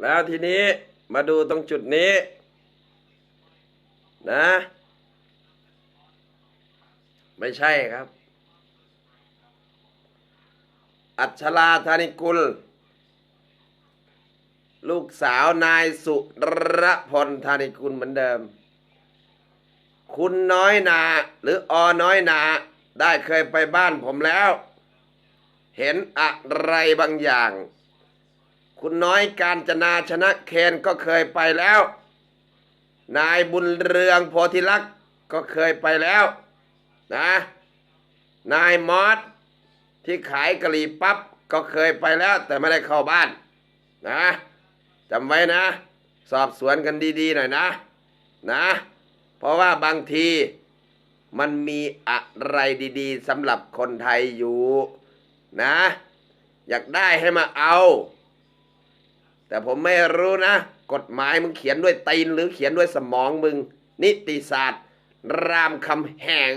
แล้วทีนี้มาดูตรงจุดนี้นะ ไม่ใช่ครับ อัชราธานิกุล ลูกสาวนายสุรพลธานิกุลเหมือนเดิม คุณน้อยนา หรืออน้อยนา ได้เคยไปบ้านผมแล้ว เห็นอะไรบางอย่าง คุณน้อยการจนาชนะเคนก็เคยไปแล้ว นายบุญเรืองโพธิลักษ์ก็เคยไปแล้วนะนายมอสที่ขายกะหรี่ปั๊บก็เคยไปแล้ว แต่ไม่ได้เข้าบ้านนะจำไว้นะ สอบสวนกันดีๆหน่อยนะนะ เพราะว่าบางทีมันมีอะไรดีๆสำหรับคนไทยอยู่นะ อยากได้ให้มาเอา แต่ผมไม่รู้นะ กฎหมายมึงเขียนด้วยตีนหรือเขียนด้วยสมองมึง นิติศาสตร์ รามคำแหง